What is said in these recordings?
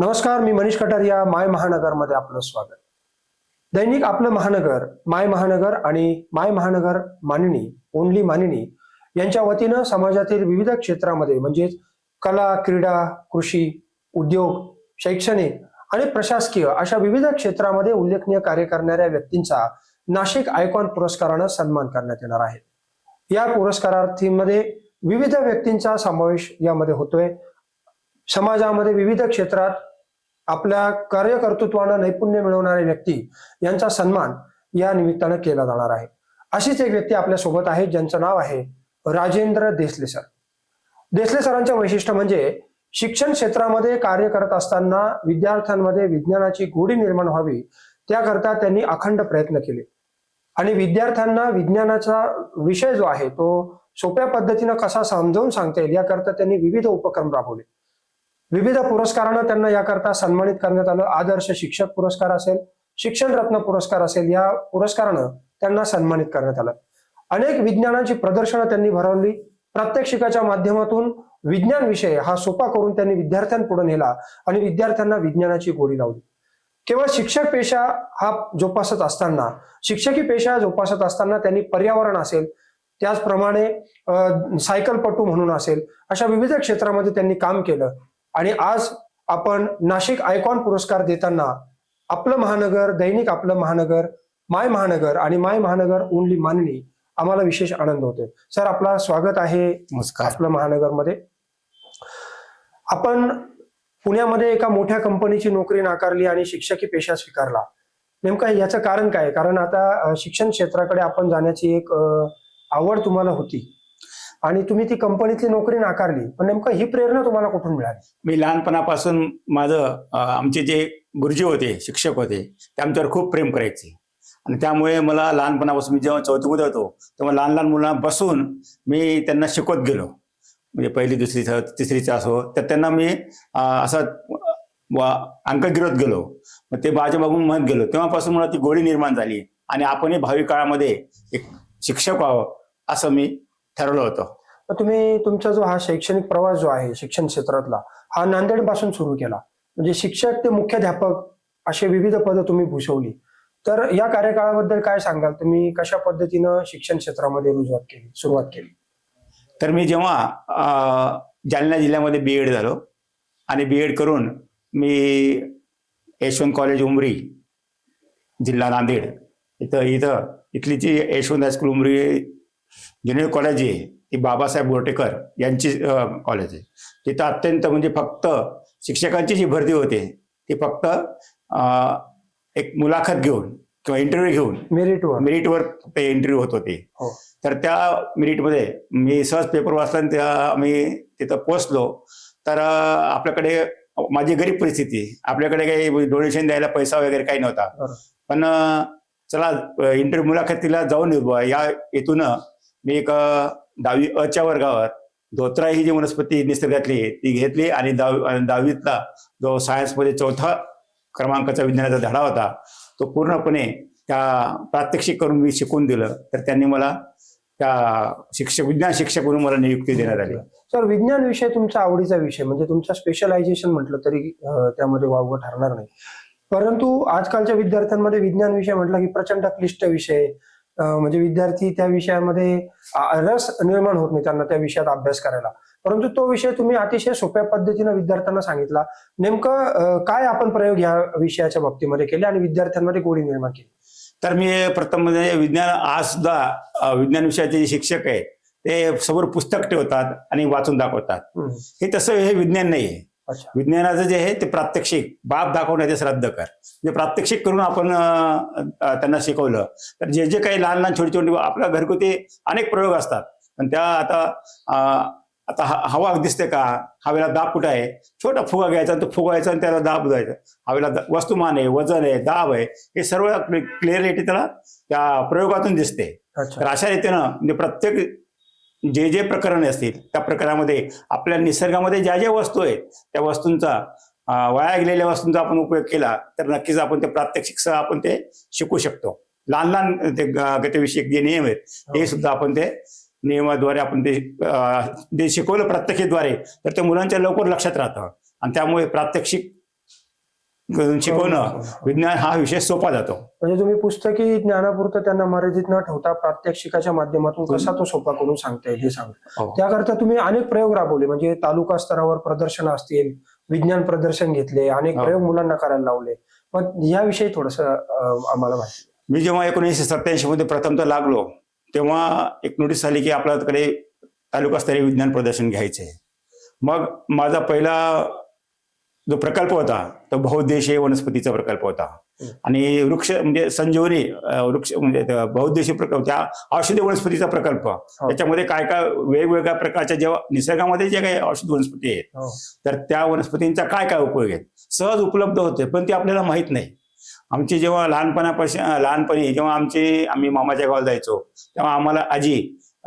नमस्कार मी मनीष कटारिया माय महानगरमध्ये आपलं स्वागत. दैनिक आपलं महानगर माय महानगर आणि माय महानगर मानिनी ओनली मानिनी यांच्या वतीनं समाजातील विविध क्षेत्रामध्ये म्हणजेच कला क्रीडा कृषी उद्योग शैक्षणिक आणि प्रशासकीय अशा विविध क्षेत्रामध्ये उल्लेखनीय कार्य करणाऱ्या व्यक्तींचा नाशिक आयकॉन पुरस्कारानं सन्मान करण्यात येणार आहे. या पुरस्कारार्थींमध्ये विविध व्यक्तींचा समावेश यामध्ये होतोय. समाजामध्ये विविध क्षेत्रात आपल्या कार्यकर्तृत्वानं नैपुण्य मिळवणारे व्यक्ती यांचा सन्मान या निमित्तानं केला जाणार आहे. अशीच एक व्यक्ती आपल्यासोबत आहे ज्यांचं नाव आहे राजेंद्र देसले सर देसले सरांचे वैशिष्ट्य म्हणजे शिक्षण क्षेत्रामध्ये कार्य करत असताना विद्यार्थ्यांमध्ये विज्ञानाची गोडी निर्माण व्हावी त्याकरता त्यांनी अखंड प्रयत्न केले. आणि विद्यार्थ्यांना विज्ञानाचा विषय जो आहे तो सोप्या पद्धतीनं कसा समजावून सांगता येईल याकरता त्यांनी विविध उपक्रम राबवले. विविध पुरस्कारानं त्यांना याकरता सन्मानित करण्यात आलं. आदर्श शिक्षक पुरस्कार असेल शिक्षण रत्न पुरस्कार असेल या पुरस्कारानं त्यांना सन्मानित करण्यात आलं. अनेक विज्ञानाची प्रदर्शनं त्यांनी भरवली. प्रात्यक्षिकाच्या माध्यमातून विज्ञान विषय हा सोपा करून त्यांनी विद्यार्थ्यांपुढे नेला आणि विद्यार्थ्यांना विज्ञानाची गोडी लावली. केवळ शिक्षक पेशा हा जोपासत असताना शिक्षकी पेशा जोपासत असताना त्यांनी पर्यावरण असेल त्याचप्रमाणे अं, सायकलपटू म्हणून असेल अशा विविध क्षेत्रामध्ये त्यांनी काम केलं. आणि आज आपण नाशिक आयकॉन पुरस्कार देताना आपलं महानगर दैनिक आपलं महानगर माय महानगर आणि माय महानगर ओनली माननी आम्हाला विशेष आनंद होते सर आपला स्वागत आहे आपलं महानगरमध्ये. आपण पुण्यामध्ये एका मोठ्या कंपनीची नोकरी नाकारली आणि शिक्षकी पेशा स्वीकारला. नेमकं याचं कारण काय? कारण आता शिक्षण क्षेत्राकडे आपण जाण्याची एक आवड तुम्हाला होती. आणि तुम्ही ती कंपनीतली नोकरी नाकारली पण नेमकं ही प्रेरणा तुम्हाला कुठून मिळाली? मी लहानपणापासून माझं आमचे जे गुरुजी होते शिक्षक होते ते आमच्यावर खूप प्रेम करायचे. आणि त्यामुळे मला लहानपणापासून मी जेव्हा चौथीमध्ये होतो तेव्हा लहान लहान मुलांना बसून मी त्यांना शिकवत गेलो. म्हणजे पहिली दुसरी तिसरीचं असो तर त्यांना मी असं अंक गिरवत गेलो. मग ते माझ्या बघून म्हणत गेलो. तेव्हापासून मला ती गोळी निर्माण झाली. आणि आपणही भावी काळामध्ये एक शिक्षक व्हावं असं मी ठरवलं होतं. तर तुम्ही तुमचा जो हा शैक्षणिक प्रवास जो आहे शिक्षण क्षेत्रातला हा नांदेडपासून सुरू केला. म्हणजे शिक्षक ते मुख्याध्यापक असे विविध पद तुम्ही भूषवली. तर या कार्यकाळाबद्दल काय सांगाल? तुम्ही कशा पद्धतीनं शिक्षण क्षेत्रामध्ये रुजवात केली सुरुवात केली? तर मी जेव्हा जालना जिल्ह्यामध्ये बी एड झालो आणि बी एड करून मी यशवंत कॉलेज उमरी जिल्हा नांदेड इथं इथं इथली जी Yashwant high school Umri junior college आहे ती बाबासाहेब गोटेकर यांची कॉलेज आहे. तिथं अत्यंत म्हणजे फक्त शिक्षकांची जी भरती होते. ती फक्त एक मुलाखत घेऊन किंवा इंटरव्ह्यू घेऊन मेरिटवर मेरिटवर ते इंटरव्ह्यू होत होते. हो. तर त्या मेरिटमध्ये मी सहज पेपर वाचला आणि त्या मी तिथं पोचलो तर आपल्याकडे माझी गरीब परिस्थिती आपल्याकडे काही डोनेशन द्यायला पैसा वगैरे काही नव्हता. पण चला इंटरव्ह्यू मुलाखतीला जाऊन. या हेतून मी एक दहावी अच्या वर्गावर धोत्रा ही जी वनस्पती निसर्गातली ती घेतली आणि दहावी दहावीतला जो सायन्समध्ये चौथा क्रमांकाचा विज्ञानाचा धडा होता तो पूर्णपणे त्या प्रात्यक्षिक करून मी शिकून दिलं. तर त्यांनी मला त्या शिक्षक विज्ञान शिक्षक म्हणून मला नियुक्ती देण्यात आली. सर विज्ञान विषय तुमचा आवडीचा विषय म्हणजे तुमचा स्पेशलायझेशन म्हटलं तरी त्यामध्ये वावग ठरणार नाही. परंतु आजकालच्या विद्यार्थ्यांमध्ये विज्ञान विषय म्हटलं की प्रचंड क्लिष्ट विषय म्हणजे विद्यार्थी त्या विषयामध्ये रस निर्माण होत नाही त्यांना त्या विषयात अभ्यास करायला. परंतु तो विषय तुम्ही अतिशय सोप्या पद्धतीनं विद्यार्थ्यांना सांगितला. नेमकं काय आपण प्रयोग ह्या विषयाच्या बाबतीमध्ये केले आणि विद्यार्थ्यांमध्ये गोडी निर्माण केली? तर मी प्रथम म्हणजे विज्ञान आज सुद्धा विज्ञान विषयाचे जे शिक्षक आहे ते समोर पुस्तक ठेवतात आणि वाचून दाखवतात. हे तसं हे विज्ञान नाही आहे विज्ञानाचं जे आहे ते प्रात्यक्षिक. बाप दाखवण्याचे श्रद्ध कर. म्हणजे प्रात्यक्षिक करून आपण त्यांना शिकवलं. तर जे जे काही लहान लहान छोटे छोटे आपल्या घरगुती अनेक प्रयोग असतात. पण त्या आता आता हवा दिसते का? हवेला दाब कुठं आहे? छोटा फुगा घ्यायचा आणि तो फुगायचा आणि त्याला दाब द्यायचा. हवेला वस्तुमान आहे वजन आहे दाब आहे हे सर्व क्लिअरलिटी त्याला त्या प्रयोगातून दिसते. तर अशा रीतीनं म्हणजे प्रत्येक जे जे प्रकरण असतील त्या प्रकरणामध्ये आपल्या निसर्गामध्ये ज्या ज्या वस्तू आहेत त्या वस्तूंचा वाया गेलेल्या वस्तूंचा आपण उपयोग केला तर नक्कीच आपण ते प्रात्यक्षिकसह आपण ते शिकू शकतो. लहान लहान ते गतिविषयक जे नियम आहेत हे. सुद्धा आपण ते नियमाद्वारे आपण ते जे शिकवलं प्रात्यक्षिकद्वारे तर ते मुलांच्या लवकर लक्षात राहतं. आणि त्यामुळे प्रात्यक्षिक शिकवणं विज्ञान हा विषय सोपा जातो म्हणजे तुम्ही पुस्तकी ज्ञानापुरतं त्यांना मर्यादित न ठेवता प्रात्यक्षिकाच्या माध्यमातून कसा तो सोपा करून सांगता येईल हे सांगता हो. त्याकरता तुम्ही अनेक प्रयोग राबवले म्हणजे तालुका स्तरावर प्रदर्शन असतील विज्ञान प्रदर्शन घेतले अनेक हो. प्रयोग मुलांना करायला लावले मग याविषयी थोडस आम्हाला माहिती मी जेव्हा एकोणीसशे सत्याऐंशी मध्ये प्रथमतः लागलो तेव्हा एक नोटीस आली की आपल्याकडे तालुकास्तरीय विज्ञान प्रदर्शन घ्यायचे. मग माझा पहिला जो प्रकल्प होता तो बहुउद्देशीय वनस्पतीचा प्रकल्प होता. आणि वृक्ष म्हणजे संजीवनी वृक्ष म्हणजे त्या बहुउद्देशीय प्रकल्प त्या औषधी वनस्पतीचा प्रकल्प त्याच्यामध्ये काय काय वेगवेगळ्या प्रकारच्या जेव्हा निसर्गामध्ये जे काही औषधी वनस्पती आहेत हो. तर त्या वनस्पतींचा काय काय उपयोग आहे सहज उपलब्ध होते पण ते आपल्याला माहीत नाही आमची जेव्हा लहानपणापासून लहानपणी जेव्हा आमचे आम्ही मामाच्या गावाला जायचो तेव्हा आम्हाला आजी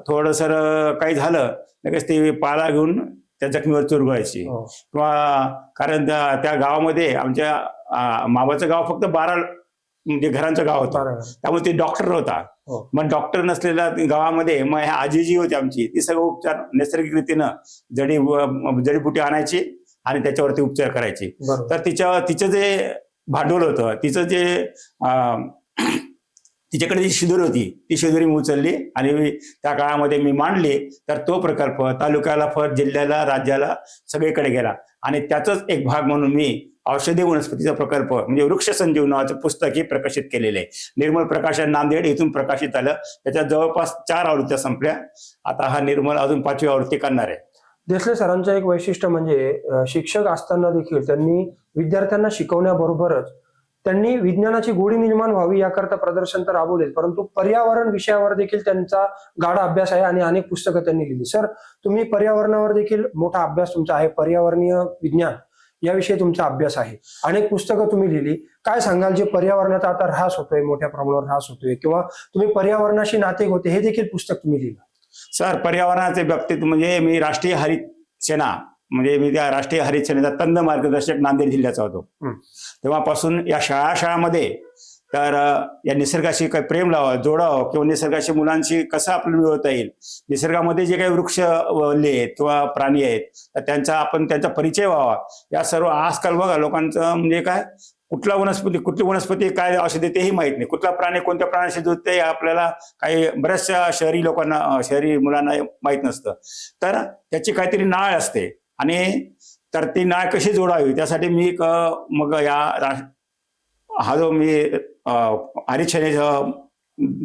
थोडंसं काही झालं लगेच ते पाला घेऊन त्या जखमीवर चुरगळायची हो. किंवा कारण त्या गावामध्ये आमच्या मामाचं गाव फक्त बारा म्हणजे घरांचं गाव होतं. त्यामुळे ते डॉक्टर होता हो. मग डॉक्टर नसलेल्या गावामध्ये मग ह्या आजी जी होती आमची ती सगळं उपचार नैसर्गिक रीतीनं जडी जडीबुटी आणायची आणि त्याच्यावरती उपचार करायची तर तिच्या तिचं जे भांडवल होतं तिचं जे तिच्याकडे जी शिदोरी होती ती शिदोरी मी उचलली आणि त्या काळामध्ये मी मांडली तर तो प्रकल्प तालुक्याला फर जिल्ह्याला राज्याला सगळीकडे गेला. आणि त्याचाच एक भाग म्हणून मी औषधी वनस्पतीचा प्रकल्प म्हणजे वृक्ष संजीव नावाचं पुस्तकही प्रकाशित केलेलं आहे. निर्मल प्रकाशन नांदेड इथून प्रकाशित आलं त्याच्या जवळपास चार आवृत्त्या संपल्या. आता हा निर्मल अजून पाचवी आवृत्ती करणार आहे. देसले सरांचं एक वैशिष्ट्य म्हणजे शिक्षक असताना देखील त्यांनी विद्यार्थ्यांना शिकवण्याबरोबरच त्यांनी विज्ञानाची गोडी निर्माण व्हावी याकरता प्रदर्शन तर राबवलेत परंतु पर्यावरण विषयावर देखील त्यांचा गाढा अभ्यास आहे आणि अनेक पुस्तकं त्यांनी लिहिली. सर तुम्ही पर्यावरणावर देखील मोठा अभ्यास तुमचा आहे पर्यावरणीय विज्ञान याविषयी तुमचा अभ्यास आहे. अनेक पुस्तकं तुम्ही लिहिली. काय सांगाल जे पर्यावरणाचा आता ऱ्हास होतोय मोठ्या प्रमाणावर ऱ्हास होतोय किंवा तुम्ही पर्यावरणाशी नाते होते हे देखील पुस्तक तुम्ही लिहिलं? सर पर्यावरणाच्या बाबतीत म्हणजे मी राष्ट्रीय हरित सेना म्हणजे मी त्या राष्ट्रीय हरित सेनेचा तंद मार्गदर्शक नांदेड जिल्ह्याचा होतो. तेव्हापासून या शाळा शाळामध्ये तर या निसर्गाशी काही प्रेम लावा जोडावं किंवा निसर्गाशी मुलांशी कसं आपल्याला मिळवता येईल? निसर्गामध्ये जे काही वृक्ष वल्ले आहेत किंवा प्राणी आहेत तर त्यांचा आपण त्यांचा परिचय व्हावा. या सर्व आजकाल बघा लोकांचं म्हणजे काय? कुठला वनस्पती कुठली वनस्पती काय औषधी तेही माहीत नाही. कुठला प्राणी कोणत्या प्राण्याशी जुळते आपल्याला काही बऱ्याचशा शहरी लोकांना शहरी मुलांना माहीत नसतं. तर त्याची काहीतरी नाळ असते. आणि तर ती नाळ कशी जोडावी त्यासाठी मी एक, मग या हा जो मी हरित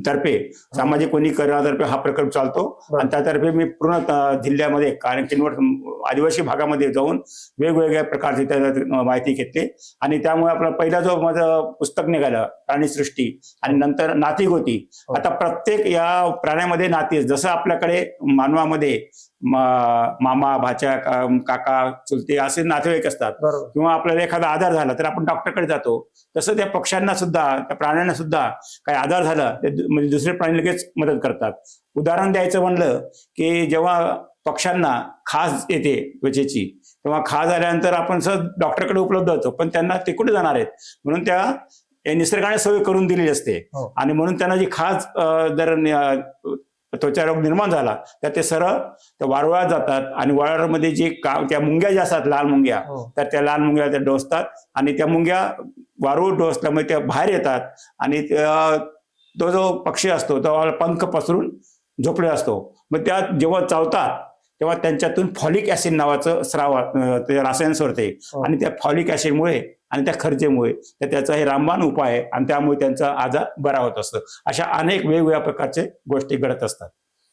तर्फे सामाजिक वनीकरणातर्फे हा प्रकल्प चालतो. आणि त्यातर्फे मी पूर्ण जिल्ह्यामध्ये कारण किनवट आदिवासी भागामध्ये जाऊन वेगवेगळ्या प्रकारची माहिती घेतली आणि त्यामुळे आपला पहिला जो माझं पुस्तक निघालं प्राणीसृष्टी आणि नंतर नाती गोती हो. आता प्रत्येक या प्राण्यामध्ये नाती. जसं आपल्याकडे मानवामध्ये मामा भाच्या काका चुलते असे नातेवाईक असतात. किंवा आपल्याला एखादा आजार झाला तर आपण डॉक्टरकडे जातो. तसं त्या पक्ष्यांना सुद्धा त्या प्राण्यांना सुद्धा काही आजार झाला ते म्हणजे दुसरे प्राणी लगेच मदत करतात. उदाहरण द्यायचं म्हणलं की जेव्हा पक्ष्यांना खाज येते त्वचेची तेव्हा खाज आल्यानंतर आपण सहज डॉक्टरकडे उपलब्ध होतो पण त्यांना ते कुठे जाणार आहेत? म्हणून त्या निसर्गाने सवय करून दिलेली असते. हो. आणि म्हणून त्यांना जी खाज अं, जर त्वचा रोग निर्माण झाला. तर ते सरळ त्या वारुळात जातात आणि वारुळामध्ये जे का त्या मुंग्या ज्या असतात लाल मुंग्या हो. तर त्या लहान मुंग्या त्या डोसतात आणि त्या मुंग्या वारूळ डोसल्यामुळे त्या बाहेर येतात आणि तो जो पक्षी असतो तो पंख पसरून झोपलेला असतो. मग त्या जेव्हा चावतात तेव्हा त्यांच्यातून फॉलिक ऍसिड नावाचं स्राव रसायन सोडते हो. आणि त्या फॉलिक ऍसिडमुळे आणि त्या खर्चेमुळे तर त्याचा हे रामबाण उपाय आहे आणि त्यामुळे त्यांचा आजार बरा होत असतो. अशा अनेक वेगवेगळ्या प्रकारचे गोष्टी घडत असतात.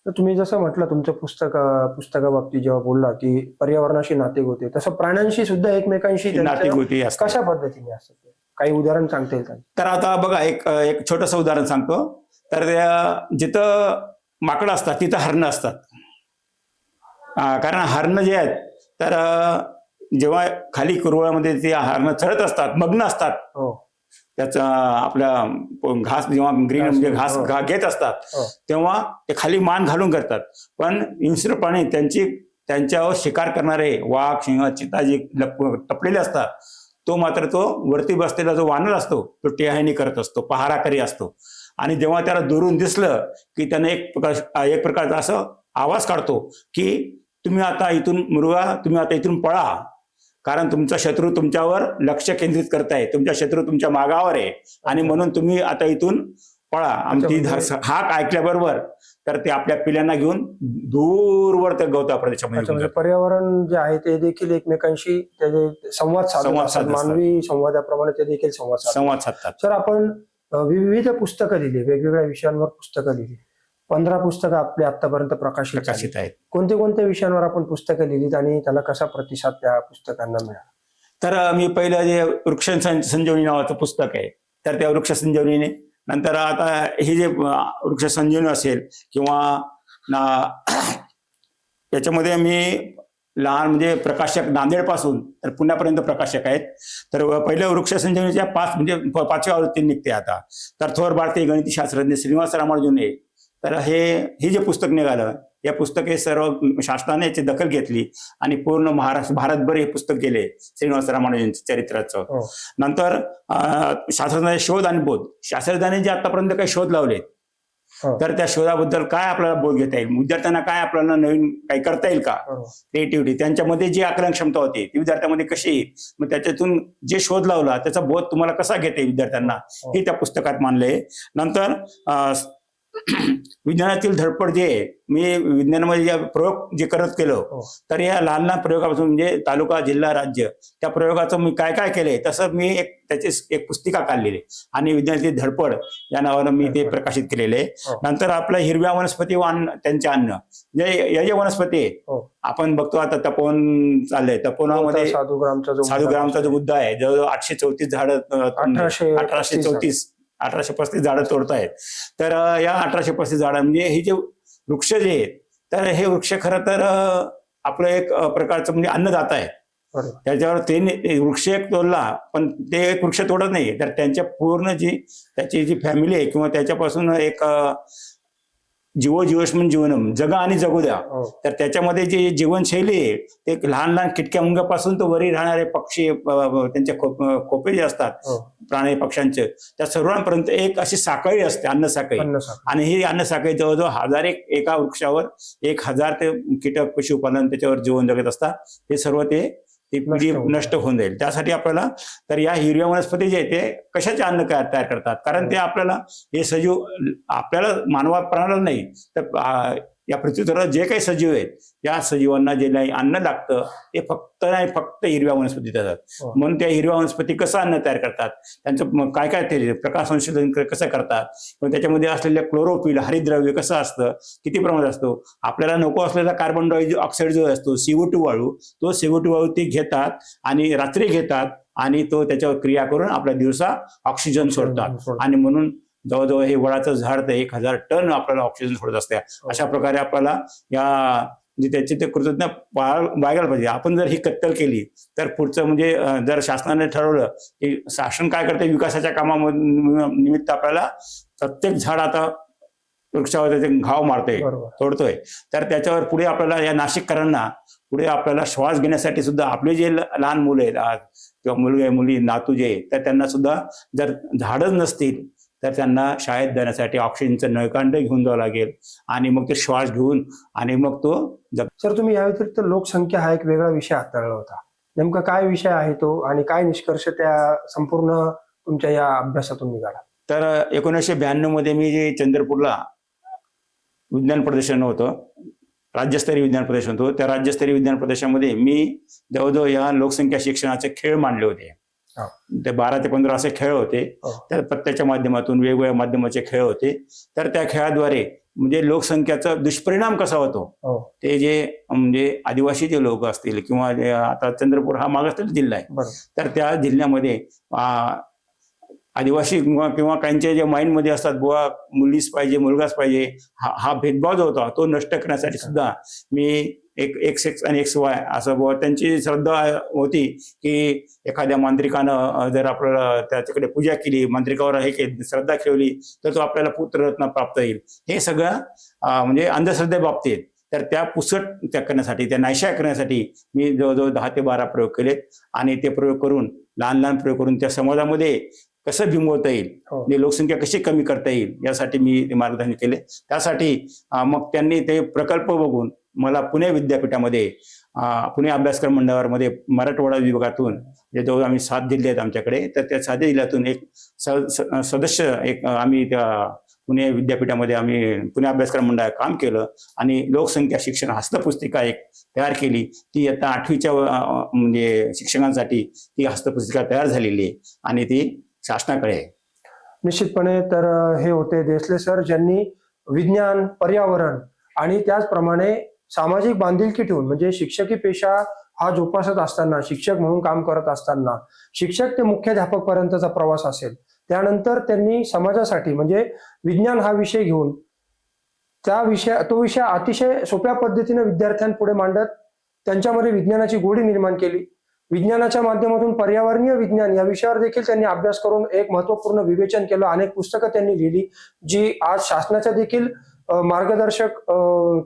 तर तुम्ही जसं म्हटलं तुमचं पुस्तक पुस्तकाबाबतीत जेव्हा बोलला की पर्यावरणाशी नाते होते तसं प्राण्यांशी सुद्धा एकमेकांशी नातीगोती असतात. कशा पद्धतीने असतं? काही उदाहरण सांगता येईल तर आता बघा एक एक छोटंसं उदाहरण सांगतो. तर जिथं माकडं असतात तिथं हरणं असतात. कारण हरणं जे आहेत तर जेव्हा खाली कुरवळामध्ये ते हरणं चढत असतात मग्न असतात हो त्याचा आपल्या प- घास जेव्हा ग्रीन म्हणजे घास हो. घेत असतात हो. तेव्हा ते खाली मान घालून करतात पण हिंस्र प्राणी त्यांची त्यांच्यावर शिकार करणारे वाघ सिंह चिता जे टपलेले असतात तो मात्र तो वरती बसलेला जो वानर असतो तो टेहाणी करत असतो पहाराकरी असतो आणि जेव्हा त्याला दुरून दिसलं की त्याने एक प्रकार एक प्रकारचा असं आवाज काढतो की तुम्ही आता इथून मृगा तुम्ही आता इथून पळा कारण तुमचा शत्रू तुमच्यावर लक्ष केंद्रित करताय. तुमचा शत्रू तुमच्या मागावर आहे. आणि म्हणून तुम्ही आता इथून पळा. आमची म्हणजे- हाक ऐकल्याबरोबर तर ते आपल्या पिल्यांना घेऊन दूरवर त्या गवता प्रदेशामध्ये म्हणजे. पर्यावरण जे आहे ते देखील एकमेकांशी त्याचे संवाद साधत संवाद असतात. साधत असतात. मानवी संवादाप्रमाणे ते देखील संवाद साधतात. संवाद साधतात. सर आपण विविध पुस्तकं लिहिली वेगवेगळ्या विषयांवर पुस्तकं लिहिली पंधरा पुस्तकं आपली आतापर्यंत प्रकाशित. प्रकाशित आहेत. कोणत्या कोणत्या विषयांवर आपण पुस्तकं लिहिलीत आणि त्याला कसा प्रतिसाद त्या पुस्तकांना मिळाला? तर मी पहिलं जे वृक्ष संजीवनी नावाचं पुस्तक आहे तर त्या वृक्ष संजीवनीने नंतर आता हे जे वृक्ष संजीवनी असेल किंवा ना- याच्यामध्ये मी लहान म्हणजे प्रकाशक नांदेडपासून तर पुण्यापर्यंत प्रकाशक आहेत. तर पहिलं वृक्ष संजीवनीच्या पाच म्हणजे पाचव्या आवृत्ती निघते आता. तर थोर भारतीय गणित शास्त्रज्ञ श्रीनिवास रामानुजन हे. तर हे हे जे पुस्तक निघालं या पुस्तक हे सर्व शासनाने याची दखल घेतली आणि पूर्ण महाराष्ट्र भारतभर हे पुस्तक गेले श्रीनिवास रामानुजनच्या चरित्राचं हो. नंतर अं, शास्त्रज्ञाचे शोध आणि बोध शास्त्रज्ञांनी जे आतापर्यंत काही शोध लावले हो. तर त्या शोधाबद्दल काय आपल्याला बोध घेता येईल विद्यार्थ्यांना काय आपल्याला नवीन काही करता येईल का. क्रिएटिव्हिटी त्यांच्यामध्ये जी आकलन क्षमता होती ती विद्यार्थ्यांमध्ये कशी येईल मग त्याच्यातून जे शोध लावला त्याचा बोध तुम्हाला कसा घेता येईल विद्यार्थ्यांना हो. हे त्या पुस्तकात मानले नंतर विज्ञानातील धडपड जे आहे मी विज्ञानामध्ये जे प्रयोग जे करत गेलो हो. तर या लहान लहान प्रयोगापासून म्हणजे तालुका जिल्हा राज्य त्या प्रयोगाचं मी काय काय केलंय तसं मी एक त्याची एक पुस्तिका काढलेली. आणि विज्ञानातील धडपड या नावानं मी ते. प्रकाशित केलेले आहे हो. नंतर आपलं हिरव्या वनस्पती व अन्न त्यांचे अन्न जे या जे वनस्पती आहे हो. आपण बघतो आता तपोवन चाललंय तपोवनामध्ये साधू ग्रामचा जो मुद्दा आहे जवळजवळ आठशे चौतीस झाडं अठराशे चौतीस अठराशे पस्तीस झाडं तोडतायत. तर या अठराशे पस्तीस झाडं म्हणजे हे जे वृक्ष जे आहेत तर हे वृक्ष खरं तर आपलं एक प्रकारचं म्हणजे अन्नदाता आहे. त्याच्यावर ते वृक्ष एक तोडला पण ते एक वृक्ष तोडत नाही. तर त्यांच्या पूर्ण जी त्याची जी फॅमिली आहे किंवा त्याच्यापासून एक जीवो जीवस्मन जीवनम जगा आणि जगू द्या हो. तर त्याच्यामध्ये जी जीवनशैली आहे ते एक लहान लहान किटक्या मुंग्यापासून तो वरी राहणारे पक्षी अ, अ, त्यांचे खोप- खोपे जे असतात हो. प्राणी पक्ष्यांचे त्या सर्वांपर्यंत एक अशी साखळी असते अन्न साखळी. आणि ही अन्न साखळी जवळजवळ हजार एक एका वृक्षावर एक हजार ते कीटक पशुपालन त्याच्यावर जीवन जगत असतात ते सर्व ते ती पिढी नष्ट होऊन जाईल. त्यासाठी आपल्याला तर या हिरव्या वनस्पती जे आहे ते कशाचे अन्न तयार करतात? कारण ते आपल्याला हे सजीव आपल्याला मानवा प्राण्याला नाही तर या पृथ्वीवर जे काही सजीव आहेत या सजीवांना जे काही अन्न लागतं ते फक्त नाही फक्त हिरव्या वनस्पती देतात. हो. म्हणून त्या हिरव्या वनस्पती कसं अन्न तयार करतात? त्यांचं काय काय ते प्रकाश संशोधन कसं करतात? किंवा त्याच्यामध्ये असलेलं क्लोरोफिल हरितद्रव्य कसं असतं? किती प्रमाणात असतो? आपल्याला नको असलेला कार्बन डायऑक्साईड जो असतो सीओ टू वाळू तो सीओ टू वाळू ते घेतात आणि रात्री घेतात आणि तो त्याच्यावर क्रिया करून आपल्या दिवसा ऑक्सिजन सोडतात. आणि म्हणून जवळजवळ हे वडाचं झाड तर एक हजार टन आपल्याला ऑक्सिजन सोडत असते. अशा प्रकारे आपल्याला या म्हणजे त्याची ते कृतज्ञ बाळ- बाळगायला पाहिजे. आपण जर ही कत्तल केली तर पुढचं म्हणजे जर शासनाने ठरवलं की शासन काय करते विकासाच्या कामामध्ये निमित्त आपल्याला प्रत्येक झाड आता वृक्षावर त्याचे घाव मारते बरोबर. तोडतोय. तर त्याच्यावर पुढे आपल्याला या नाशिककरांना पुढे आपल्याला श्वास घेण्यासाठी सुद्धा आपले जे लहान मुलं आहेत आज किंवा मुलगे मुली नातू जे तर त्यांना सुद्धा जर झाडच नसतील तर त्यांना शाळेत जाण्यासाठी ऑक्सिजनचं नळकांड घेऊन जावं लागेल. आणि मग ते श्वास घेऊन आणि मग तो सर तुम्ही या व्यतिरिक्त लोकसंख्या हा एक वेगळा विषय हाताळला होता. नेमका काय विषय आहे तो आणि काय निष्कर्ष त्या संपूर्ण तुमच्या या अभ्यासातून निघाला? तर एकोणीसशे ब्याण्णवमध्ये मी जे चंद्रपूरला विज्ञान प्रदर्शन होतं राज्यस्तरीय विज्ञान प्रदर्शन होतं त्या राज्यस्तरीय विज्ञान प्रदर्शनामध्ये मी जवळजवळ या लोकसंख्या शिक्षणाचे खेळ मांडले होते. ते बारा ते पंधरा असे खेळ होते. हो. त्या पत्त्याच्या माध्यमातून वेगवेगळ्या माध्यमाचे खेळ होते. तर त्या खेळाद्वारे म्हणजे लोकसंख्याचा दुष्परिणाम कसा होतो? हो. ते जे म्हणजे आदिवासी जे लोक असतील किंवा जे आता चंद्रपूर हा मागासलेला जिल्हा आहे. तर त्या जिल्ह्यामध्ये आदिवासी किंवा किंवा काहींच्या ज्या माइंडमध्ये असतात बुवा मुलीच पाहिजे मुलगाच पाहिजे हा हा भेदभाव जो होता तो नष्ट करण्यासाठी सुद्धा मी एक एक्स एक्स आणि एक्स वाय असं त्यांची श्रद्धा होती की एखाद्या मांत्रिकानं जर आपल्याला त्याच्याकडे पूजा केली मांत्रिकावर हे केली श्रद्धा ठेवली तर तो आपल्याला पुत्ररत्न प्राप्त होईल. हे सगळं म्हणजे अंधश्रद्धे बाबतीत तर त्या पुसट त्या करण्यासाठी त्या नायशा करण्यासाठी मी जवळजवळ दहा ते बारा प्रयोग केलेत आणि ते प्रयोग करून लहान लहान प्रयोग करून त्या समाजामध्ये कसं बिंबवता येईल हो. म्हणजे लोकसंख्या कशी कमी करता येईल यासाठी मी ते मार्गदर्शन केले. त्यासाठी मग त्यांनी ते प्रकल्प बघून मला पुणे विद्यापीठामध्ये पुणे अभ्यासक्रम मंडळामध्ये मराठवाडा विभागातून जे जवळ आम्ही सात जिल्हे आहेत आमच्याकडे तर त्या साध्या जिल्ह्यातून एक स- सदस्य एक आम्ही त्या पुणे विद्यापीठामध्ये आम्ही पुणे अभ्यासक्रम मंडळात काम केलं आणि लोकसंख्या शिक्षण हस्तपुस्तिका एक तयार केली. ती आता आठवीच्या म्हणजे शिक्षकांसाठी ती हस्तपुस्तिका तयार झालेली आहे आणि ती शासनाकडे आहे. निश्चितपणे तर हे होते देसले सर ज्यांनी विज्ञान पर्यावरण आणि त्याचप्रमाणे सामाजिक बांधिलकी ठेवून म्हणजे शिक्षकी पेशा हा जोपासत असताना शिक्षक म्हणून काम करत असताना शिक्षक ते मुख्याध्यापक पर्यंतचा प्रवास असेल. त्यानंतर त्यांनी समाजासाठी म्हणजे विज्ञान हा विषय घेऊन त्या विषय तो विषय अतिशय सोप्या पद्धतीने विद्यार्थ्यांपुढे मांडत त्यांच्यामध्ये विज्ञानाची गोडी निर्माण केली. विज्ञानाच्या माध्यमातून पर्यावरणीय विज्ञान या विषयावर देखील त्यांनी अभ्यास करून एक महत्त्वपूर्ण विवेचन केलं. अनेक पुस्तकं त्यांनी लिहिली जी आज शासनाच्या देखील मार्गदर्शक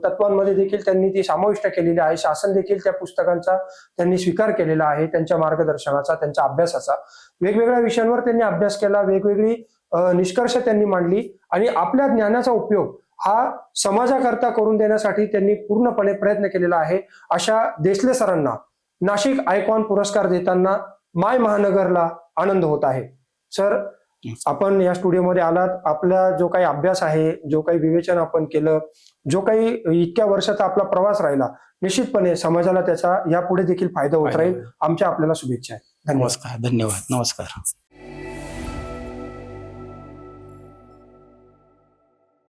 तत्वांमध्ये देखील त्यांनी ती समाविष्ट केलेली आहे. शासन देखील त्या पुस्तकांचा त्यांनी स्वीकार केलेला आहे त्यांच्या मार्गदर्शनाचा त्यांच्या अभ्यासाचा. वेगवेगळ्या विषयांवर त्यांनी अभ्यास केला वेगवेगळी निष्कर्ष त्यांनी मांडली आणि आपल्या ज्ञानाचा उपयोग हा समाजाकरता करून देण्यासाठी त्यांनी पूर्णपणे प्रयत्न केलेला आहे. अशा देसले सरांना नाशिक आयकॉन पुरस्कार देताना माय महानगरला आनंद होत आहे. सर आपण या स्टुडिओमध्ये आलात आपला जो काही अभ्यास आहे जो काही विवेचन आपण केलं जो काही इतक्या वर्षाचा आपला प्रवास राहिला निश्चितपणे समाजाला त्याचा यापुढे देखील फायदा होत राहील. आमच्या आपल्याला शुभेच्छा आहे. नमस्कार. धन्यवाद. नमस्कार.